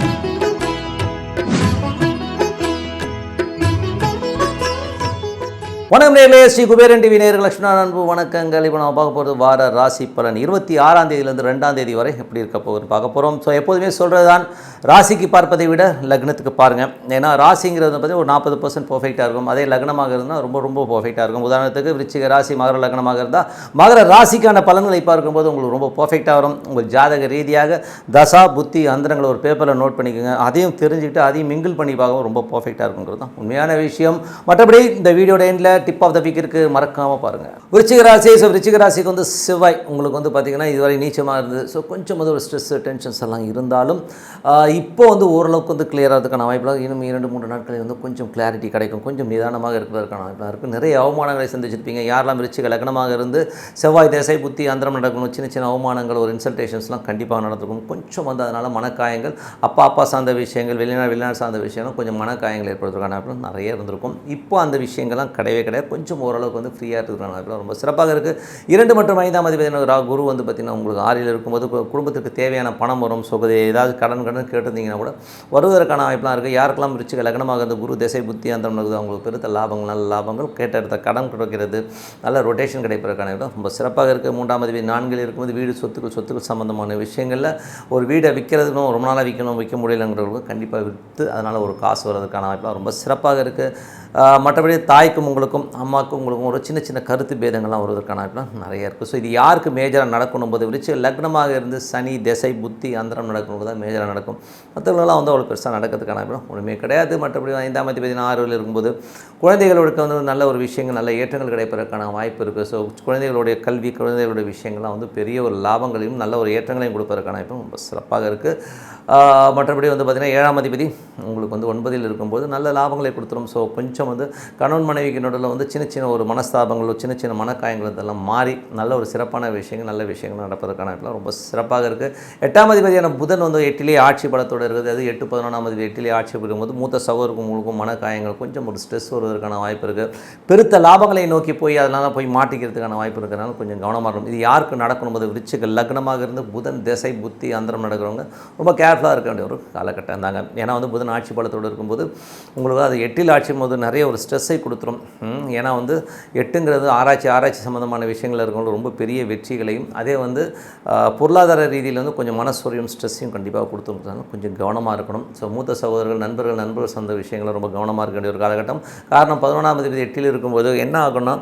Thank you. வணக்கம் நேர்களே Sri Kuberan TV நேர்கள் லட்சுமணா அன்பு வணக்கங்கள். இப்போ நம்ம பார்க்க போகிறது வார ராசி பலன். இருபத்தி ஆறாம் தேதியிலேருந்து ரெண்டாம் தேதி வரை எப்படி இருக்க போகுதுன்னு பார்க்க போகிறோம் ஸோ எப்போதுமே சொல்கிறது தான் ராசிக்கு பார்ப்பதை விட லக்னத்துக்கு பாருங்கள் ஏன்னா ராசிங்கிறது பார்த்தீங்கன்னா ஒரு நாற்பது பர்சன்ட் பர்ஃபெக்டாக இருக்கும். அதே லக்னமாக இருந்தால் ரொம்ப ரொம்ப பர்ஃபெக்டாக இருக்கும். உதாரணத்துக்கு விருச்சிக ராசி மகர லக்னமாக இருந்தால் மகர ராசிக்கான பலன்களை பார்க்கும்போது உங்களுக்கு ரொம்ப பர்ஃபெக்டாக வரும். உங்கள் ஜாதக ரீதியாக தசா புத்தி அந்தரங்களை ஒரு பேப்பரில் நோட் பண்ணிக்கோங்க. அதையும் தெரிஞ்சுக்கிட்டு அதையும் மிங்கிள் பண்ணி பார்க்கவும் ரொம்ப பர்ஃபெக்டாக இருக்குங்கிறது தான் உண்மையான விஷயம். மற்றபடி இந்த வீடியோட எண்டில் டிப் ஆஃப் த வீக் இருக்குது மறக்காமல் பாருங்கள் விருச்சிக ராசி ஸோ விருச்சிக ராசிக்கு வந்து செவ்வாய் உங்களுக்கு வந்து பார்த்திங்கன்னா இதுவரை நீச்சமாக இருந்தது. ஸோ கொஞ்சம் வந்து ஒரு ஸ்ட்ரெஸ் டென்ஷன்ஸ் எல்லாம் இருந்தாலும் இப்போ வந்து ஓரளவுக்கு வந்து clear ஆகிறதுக்கான வாய்ப்புகள் இன்னும் இரண்டு மூன்று நாட்களில் வந்து கொஞ்சம் கிளாரிட்டி கிடைக்கும். கொஞ்சம் நிதானமாக இருக்கிறதுக்கான வாய்ப்பாக இருக்குது நிறைய அவமானங்களை சந்திச்சிருப்பீங்க. யாரெல்லாம் விருச்சிக லக்னமாக இருந்து செவ்வாய் தேசை புத்தி அந்தரம் நடக்கணும் சின்ன சின்ன அவமானங்கள் ஒரு இன்சல்டேஷன்ஸ்லாம் கண்டிப்பாக நடந்திருக்கும். கொஞ்சம் வந்து அதனால் மனக்காயங்கள் அப்பா அப்பா சார்ந்த விஷயங்கள் வெளிநாடு வெளிநாடு சார்ந்த விஷயங்கள் கொஞ்சம் மனக்காயங்கள் ஏற்படுறதுக்கான வாய்ப்பு நிறைய இருந்திருக்கும். இப்போ அந்த விஷயங்கள்லாம் கிடையவே கிடையாது. கொஞ்சம் ஓரளவுக்கு வந்து ஃப்ரீயாக இருக்கிறதுக்கான ரொம்ப சிறப்பாக இருக்குது இரண்டு மற்றும் ஐந்தாம் அதிபதி ரா குரு வந்து பார்த்திங்கன்னா உங்களுக்கு ஆறில் இருக்கும்போது குடும்பத்துக்கு தேவையான பணம் வரும். சொகுதி ஏதாவது கடன் கடன் கேட்டிருந்தீங்கன்னா கூட வருவதற்கான வாய்ப்புலாம் இருக்குது யாருக்கெல்லாம் விருச்சிக லக்னமாக இருந்த குரு திசை புத்தி அந்த அவங்களுக்கு பெருத்த லாபங்கள் நல்ல லாபங்கள். கேட்டெடுத்த கடன் கிடைக்கிறது. நல்ல ரொட்டேஷன் கிடைப்பதற்கான இடம். ரொம்ப சிறப்பாக இருக்குது மூன்றாம் அதிபதி நான்கில் இருக்கும்போது வீடு சொத்துக்கள் சொத்துக்கள் சம்மந்தமான விஷயங்களில் ஒரு வீடை விற்கிறதுக்கும் ரொம்ப நாளாக விற்கணும் விற்க முடியலங்கிறவங்களுக்கு கண்டிப்பாக விற்று அதனால் ஒரு காசு வர்றதுக்கான வாய்ப்புலாம் ரொம்ப சிறப்பாக இருக்குது மற்றபடி தாய்க்கும் உங்களுக்கும் அம்மாவுக்கும் உங்களுக்கும் ஒரு சின்ன சின்ன கருத்து பேதங்கள்லாம் வருவதற்கான வாய்ப்புலாம் நிறைய இருக்குது ஸோ இது யாருக்கு மேஜராக நடக்கணும் போது விரிச்சு லக்னமாக இருந்து சனி திசை புத்தி அந்தரம் நடக்கணும் தான் மேஜராக நடக்கும். மற்றவங்களெல்லாம் வந்து அவ்வளோ பெருசாக நடக்கிறதுக்கான வாய்ப்புலாம் ஒன்றுமே கிடையாது. மற்றபடி ஐந்தாம் தேதி ஆறுவில் இருக்கும்போது குழந்தைகளுக்கு வந்து நல்ல ஒரு விஷயங்கள் நல்ல ஏற்றங்கள் கிடைப்பதற்கான வாய்ப்பு இருக்குது ஸோ குழந்தைகளுடைய கல்வி குழந்தைகளுடைய விஷயங்கள்லாம் வந்து பெரிய ஒரு லாபங்களையும் நல்ல ஒரு ஏற்றங்களையும் கொடுப்பதற்கான வாய்ப்பும் ரொம்ப சிறப்பாக இருக்குது மற்றபடி வந்து பார்த்திங்கன்னா ஏழாம் அதிபதி உங்களுக்கு வந்து ஒன்பதில் இருக்கும்போது நல்ல லாபங்களை கொடுத்துரும். ஸோ கொஞ்சம் வந்து கணவன் மனைவிக்கு நடுவில் வந்து சின்ன சின்ன ஒரு மனஸ்தாபங்களோ சின்ன சின்ன மனக்காயங்கள் இதெல்லாம் மாறி நல்ல ஒரு சிறப்பான விஷயங்கள் நல்ல விஷயங்கள் நடப்பதற்கான இடத்துல ரொம்ப சிறப்பாக இருக்குது எட்டாம் அதிபதியான புதன் வந்து எட்டிலே ஆட்சி பலத்தோடு இருக்குது. அது எட்டு பதினொன்றாம் அதிபதி எட்டிலே ஆட்சி பெறும்போது மூத்த சகோதரருக்கும் உங்களுக்கும் மனக்காயங்கள் கொஞ்சம் ஒரு ஸ்ட்ரெஸ் வருவதற்கான வாய்ப்பு இருக்குது பெருத்த லாபங்களை நோக்கி போய் அதனால் போய் மாட்டிக்கிறதுக்கான வாய்ப்பு இருக்கிறனால கொஞ்சம் கவனமாக இருக்கும் இது யாருக்கு நடக்கணும் போது விருச்சிக லக்னமாக இருந்து புதன் திசை புத்தி அந்தரம் நடக்கிறவங்க ரொம்ப கேர்ஃபுல்லாக இருக்க வேண்டிய ஒரு காலகட்டம் தாங்க. ஏன்னா வந்து புதன் ஆட்சி பலத்தோடு இருக்கும்போது உங்களுக்கு அது எட்டில் ஆட்சி போது நிறைய ஒரு ஸ்ட்ரெஸ்ஸை கொடுத்துரும். ஏன்னா வந்து எட்டுங்கிறது ஆராய்ச்சி ஆராய்ச்சி சம்மந்தமான விஷயங்கள் இருக்கவங்க ரொம்ப பெரிய வெற்றிகளையும் அதே வந்து பொருளாதார ரீதியில் வந்து கொஞ்சம் மனசொரியும் ஸ்ட்ரெஸ்ஸையும் கண்டிப்பாக கொடுத்துருக்காங்க கொஞ்சம் கவனமாக இருக்கணும். ஸோ மூத்த சகோதரர்கள் நண்பர்கள் நண்பர்கள் சார்ந்த விஷயங்களை ரொம்ப கவனமாக இருக்க வேண்டிய ஒரு காலகட்டம். காரணம் பதினொன்றாம் தேதி எட்டில் இருக்கும்போது என்ன ஆகும்னா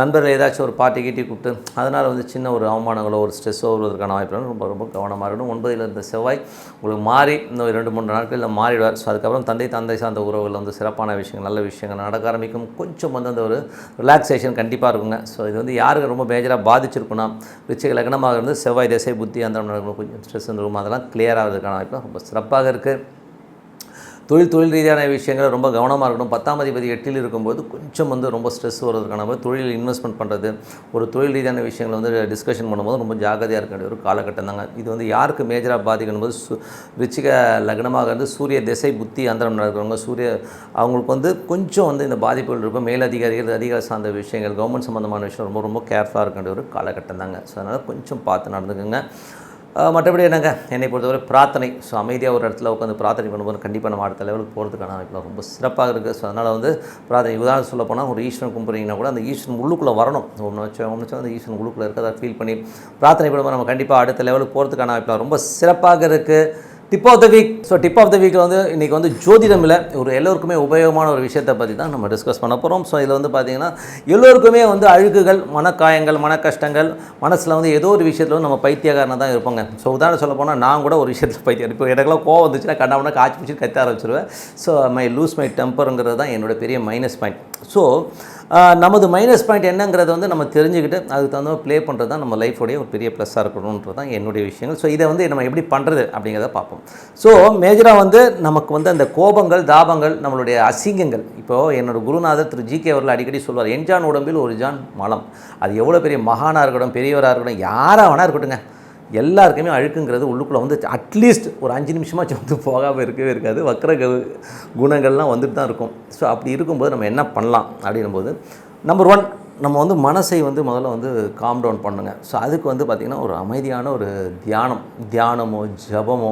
நண்பர்கள் ஏதாச்சும் ஒரு பார்ட்டி கீட்டி கூப்பிட்டு அதனால் வந்து சின்ன ஒரு அவமானங்களோ ஒரு ஸ்ட்ரெஸ்ஸோ வருவதற்கான வாய்ப்பு ரொம்ப ரொம்ப கவனமாக இருக்கணும். ஒன்பதில் இருந்த செவ்வாய் உங்களுக்கு மாறி இன்னும் ரெண்டு மூன்று நாட்களில் மாறிடுவார். ஸோ அதுக்கப்புறம் தந்தை தந்தை சார்ந்த உறவுகள் வந்து சிறப்பான விஷயங்கள் நல்ல விஷயங்கள் நடக்க ஆரம்பிக்கும் கொஞ்சம் வந்து அந்த ஒரு ரிலாக்ஸேஷன் கண்டிப்பாக இருக்குங்க. ஸோ இது வந்து யாருக்கு ரொம்ப மேஜராக பாதிச்சிருக்குன்னா விச்சய லக்னமாக இருந்து செவ்வாய் திசை புத்தி அந்த கொஞ்சம் ஸ்ட்ரெஸ் வந்துருக்கும் அதெல்லாம் clear ஆகிறதுக்கான வாய்ப்பு ரொம்ப சிறப்பாக இருக்குது தொழில் தொழில் ரீதியான விஷயங்கள் ரொம்ப கவனமாக இருக்கணும். பத்தாம் அதிபதி எட்டில் இருக்கும்போது கொஞ்சம் வந்து ரொம்ப ஸ்ட்ரெஸ் வருவதற்கான தொழில் இன்வெஸ்ட்மெண்ட் பண்ணுறது ஒரு தொழில் ரீதியான விஷயங்களை வந்து டிஸ்கஷன் பண்ணும்போது ரொம்ப ஜாகிரதையாக இருக்க வேண்டிய ஒரு காலகட்டம் தாங்க. இது வந்து யாருக்கு மேஜராக பாதிக்கணும் போது சு ரிச்சிக லக்னமாக இருந்து சூரிய திசை புத்தி அந்தரம் நடக்கிறவங்க சூரிய அவங்களுக்கு வந்து கொஞ்சம் வந்து இந்த பாதிப்புகள் இருக்கும். மேலதிகாரிகள் அதிகார சார்ந்த விஷயங்கள் கவர்மெண்ட் சம்மந்தமான விஷயம் ரொம்ப ரொம்ப கேர்ஃபுல்லாக இருக்க வேண்டிய ஒரு காலகட்டம் தாங்க. ஸோ அதனால் கொஞ்சம் பார்த்து நடந்துக்கோங்க. மற்றபடி என்னங்க? என்னை பொறுத்தவரை பிரார்த்தனை. ஸோ அமைதியாக ஒரு இடத்துல உட்காந்து பிரார்த்தனை பண்ணும்போது கண்டிப்பாக நம்ம அடுத்த லெவலுக்கு போகிறதுக்கான வாய்ப்பு ரொம்ப சிறப்பாக இருக்குது ஸோ அதனால் வந்து பிரார்த்தனை. உதாரணம் சொல்ல போனால் ஒரு ஈஸ்வரன் கும்பிட்றீங்கன்னா கூட அந்த ஈஸ்வரன் உள்ளுக்குள்ளே வரணும். ஒன்று வச்சு ஒன்று வச்சு அந்த ஈஸ்வரன் உள்ளுக்குள்ளே இருக்கிறத ஃபீல் பண்ணி பிரார்த்தனை பண்ணும்போது நம்ம கண்டிப்பாக அடுத்த லெவலுக்கு போகிறதுக்கான வாய்ப்பு ரொம்ப சிறப்பாக இருக்குது tip of the week so tip of the வீக்கில் வந்து இன்றைக்கி வந்து ஜோதிடம் இல்லை. ஒரு எல்லோருக்குமே உபயோகமான ஒரு விஷயத்தை பற்றி தான் நம்ம டிஸ்கஸ் பண்ண போகிறோம் ஸோ இதில் வந்து பார்த்திங்கன்னா எல்லோருக்குமே வந்து அழுக்குகள் மனக்காயங்கள் மன கஷ்டங்கள் மனசில் வந்து ஏதோ ஒரு விஷயத்தில் வந்து நம்ம பைத்தியக்காரனாக தான் இருப்போங்க. ஸோ உதாரணம் சொல்ல போனால் நான் கூட ஒரு விஷயத்தில் பைத்தியம். இப்போ எனக்குலாம் கோவம் வந்துச்சுன்னா கண்டாமனா காய்ச்சி பிடிச்சி கத்த ஆரம்பிச்சிருவேன். ஸோ மை லூஸ் மை டெம்பருங்கிறது தான் என்னோட பெரிய மைனஸ் பாயிண்ட் ஸோ நமது மைனஸ் பாயிண்ட் என்னங்கிறத வந்து நம்ம தெரிஞ்சுக்கிட்டு அதுக்கு தகுந்த ப்ளே பண்ணுறது தான் நம்ம லைஃபோடைய ஒரு பெரிய ப்ளஸ்ஸாக இருக்கணுன்றது தான் என்னுடைய விஷயங்கள். ஸோ இதை வந்து நம்ம எப்படி பண்ணுறது அப்படிங்கிறத பார்ப்போம். ஸோ மேஜராக வந்து நமக்கு வந்து அந்த கோபங்கள் தாபங்கள் நம்மளுடைய அசிங்கங்கள். இப்போது என்னோடய குருநாதர் திரு ஜி கே அவர்கள் அடிக்கடி சொல்வார் என்ஜான் உடம்பில் ஒரு ஜான் மலம். அது எவ்வளோ பெரிய மகானாக இருக்கட்டும் பெரியவராக இருக்கட்டும் யாராக வேணா இருக்கட்டுங்க எல்லாருக்குமே அழுக்குங்கிறது உள்ளுக்குள்ளே வந்து அட்லீஸ்ட் ஒரு அஞ்சு நிமிஷமாச்சும் வந்து போகாமல் இருக்கவே இருக்காது. வக்கர கு- குணங்கள்லாம் வந்துட்டு தான் இருக்கும். ஸோ அப்படி இருக்கும்போது நம்ம என்ன பண்ணலாம் அப்படின்னும்போது நம்பர் ஒன் நம்ம வந்து மனசை வந்து முதல்ல வந்து காம் டவுன் பண்ணுங்க. ஸோ அதுக்கு வந்து பார்த்திங்கன்னா ஒரு அமைதியான ஒரு தியானம் தியானமோ ஜபமோ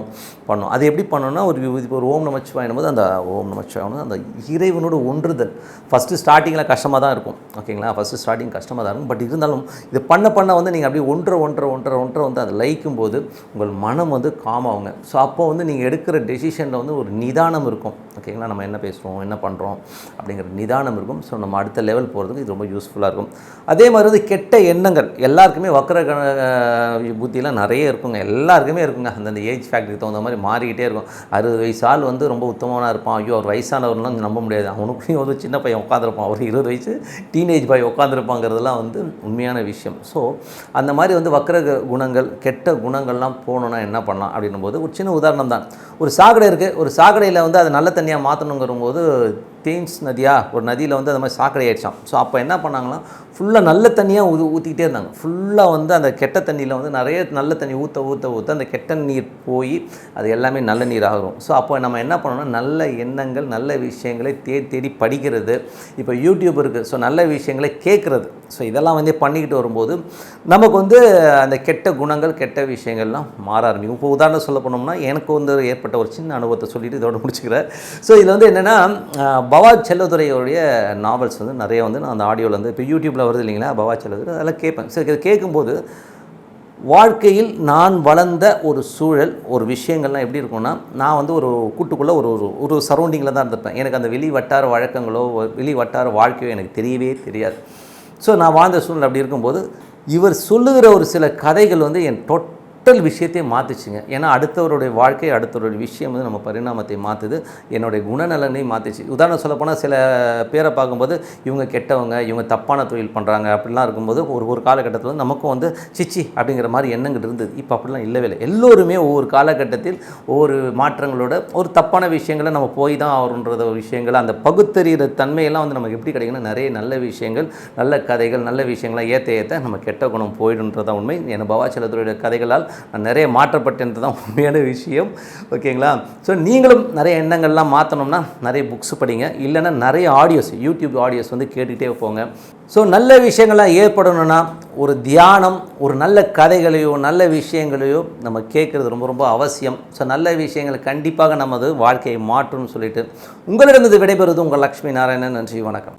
பண்ணும். அது எப்படி பண்ணணும்னா ஒரு இப்போ ஒரு ஓம் நமச்சிவாயனும் போது அந்த ஓம் நமச்சிவாயனும் அந்த இறைவனோட ஒன்றுதல். ஃபஸ்ட்டு ஸ்டார்டிங்கில் கஷ்டமாக தான் இருக்கும். ஓகேங்களா ஃபஸ்ட்டு ஸ்டார்டிங் கஷ்டமாக தான் இருக்கும். பட் இருந்தாலும் இது பண்ண பண்ண வந்து நீங்கள் அப்படியே ஒன்றரை ஒன்றரை ஒன்றரை ஒன்றரை வந்து அதை லயிக்கும் போது உங்கள் மனம் வந்து காம் ஆகுங்க. ஸோ அப்போ வந்து நீங்கள் எடுக்கிற டெசிஷனில் வந்து ஒரு நிதானம் இருக்கும். ஓகேங்களா நம்ம என்ன பேசுகிறோம் என்ன பண்ணுறோம் அப்படிங்கிற நிதானம் இருக்கும். ஸோ நம்ம அடுத்த லெவல் போகிறதுக்கு இது ரொம்ப யூஸ்ஃபுல்லாக இருக்கும். அதே மாதிரி வந்து கெட்ட எண்ணங்கள். எல்லாருக்குமே வக்கர கண புத்தியெலாம் நிறைய இருக்குங்க. எல்லாருக்குமே இருக்குங்க. அந்தந்த ஏஜ் ஃபேக்டருக்கு தகுந்த மாதிரி மாறிக்கிட்டே இருக்கும். அறுபது வயசு ஆள் வந்து ரொம்ப உத்தமனாக இருப்பான். ஐயோ அவர் வயசானவர்லாம் நம்ப முடியாது. அவனுக்கும் ஒரு சின்ன பையன் உட்காந்துருப்பான் ஒரு இருபது வயசு டீனேஜ் பாய் உட்காந்துருப்பாங்கிறதுலாம் வந்து உண்மையான விஷயம். ஸோ அந்த மாதிரி வந்து வக்கர குணங்கள் கெட்ட குணங்கள்லாம் போகணுன்னா என்ன பண்ணலாம் அப்படின்னும் போது ஒரு சின்ன உதாரணம் தான் ஒரு சாக்கடை இருக்குது ஒரு சாக்கடையில் வந்து அதை நல்ல தண்ணியாக மாற்றணுங்கிற போது தீம்ஸ் நதியா ஒரு நதியில் வந்து அந்த மாதிரி சாக்கடை ஆயிடுச்சான் ஸோ அப்போ என்ன பண்ணாங்கன்னா ஃபுல்லாக நல்ல தண்ணியாக ஊ ஊற்றிக்கிட்டே இருந்தாங்க. ஃபுல்லாக வந்து அந்த கெட்ட தண்ணியில் வந்து நிறைய நல்ல தண்ணி ஊற்ற ஊற்ற ஊற்ற அந்த கெட்ட நீர் போய் அது எல்லாமே நல்ல நீர் ஆகும் ஸோ அப்போ நம்ம என்ன பண்ணணும்னா நல்ல எண்ணங்கள் நல்ல விஷயங்களை தேடி தேடி படிக்கிறது. இப்போ யூடியூப் இருக்குது ஸோ நல்ல விஷயங்களை கேட்குறது. ஸோ இதெல்லாம் வந்து பண்ணிக்கிட்டு வரும்போது நமக்கு வந்து அந்த கெட்ட குணங்கள் கெட்ட விஷயங்கள்லாம் மாற ஆரம்பிக்கும். இப்போ உதாரணம் சொல்ல போனோம்னா எனக்கு வந்து ஏற்பட்ட ஒரு சின்ன அனுபவத்தை சொல்லிட்டு இதோட முடிச்சுக்கிறேன். ஸோ இதில் வந்து என்னென்னா பவா செல்லதுரையோடைய நாவல்ஸ் வந்து நிறைய வந்து நான் அந்த ஆடியோவில் வந்து இப்போ யூடியூப்பில் வருது இல்லைங்களா? பவா அதெல்லாம் கேட்பேன். சரி இதை கேட்கும்போது வாழ்க்கையில் நான் வளர்ந்த ஒரு சூழல் ஒரு விஷயங்கள்லாம் எப்படி இருக்கும்னா நான் வந்து ஒரு கூட்டுக்குள்ளே ஒரு ஒரு ஒரு சரௌண்டிங்கில் தான் இருந்திருப்பேன். எனக்கு அந்த வெளி வட்டார வழக்கங்களோ வெளி வட்டார வாழ்க்கையோ எனக்கு தெரியவே தெரியாது. ஸோ நான் வாழ்ந்த சூழ்நிலை அப்படி இருக்கும்போது இவர் சொல்லுகிற ஒரு சில கதைகள் வந்து என் டோட்டல் விஷயத்தையே மாற்றிச்சுங்க ஏன்னா அடுத்தவருடைய வாழ்க்கை அடுத்தவருடைய விஷயம் வந்து நம்ம பரிணாமத்தை மாற்றுது என்னுடைய குணநலனை மாற்றுச்சு உதாரணம் சொல்லப்போனால் சில பேரை பார்க்கும்போது இவங்க கெட்டவங்க இவங்க தப்பான தொழில் பண்ணுறாங்க அப்படிலாம் இருக்கும்போது ஒரு ஒரு காலகட்டத்தில் வந்து நமக்கும் வந்து சிச்சி அப்படிங்கிற மாதிரி எண்ணங்கள் இருந்தது. இப்போ அப்படிலாம் இல்லவே இல்லை. எல்லோருமே ஒவ்வொரு காலகட்டத்தில் ஒவ்வொரு மாற்றங்களோட ஒரு தப்பான விஷயங்களை நம்ம போய் தான் ஆகிறோன்றத விஷயங்கள் அந்த பகுத்தறிகிற தன்மையெல்லாம் வந்து நமக்கு எப்படி கிடைக்குன்னா நிறைய நல்ல விஷயங்கள் நல்ல கதைகள் நல்ல விஷயங்களை ஏற்ற ஏற்ற நம்ம கெட்ட குணம் போயிடுன்றதான் உண்மை. என் பவாச்சலத்துடைய கதைகளால் நான் நிறைய மாற்றப்பட்டேன்றது தான் உண்மையான விஷயம். ஓகேங்களா? ஸோ நீங்களும் நிறைய எண்ணங்கள்லாம் மாற்றணும்னா நிறைய புக்ஸ் படிங்க. இல்லைன்னா நிறைய ஆடியோஸ் யூடியூப் ஆடியோஸ் வந்து கேட்டுகிட்டே போங்க. ஸோ நல்ல விஷயங்கள்லாம் ஏற்படணும்னா ஒரு தியானம் ஒரு நல்ல கதைகளையோ நல்ல விஷயங்களையோ நம்ம கேட்குறது ரொம்ப ரொம்ப அவசியம். ஸோ நல்ல விஷயங்கள் கண்டிப்பாக நமது வாழ்க்கையை மாற்றும்னு சொல்லிட்டு உங்களிடமிருந்து விடைபெறுவது உங்கள் லக்ஷ்மி நாராயணன். நன்றி வணக்கம்.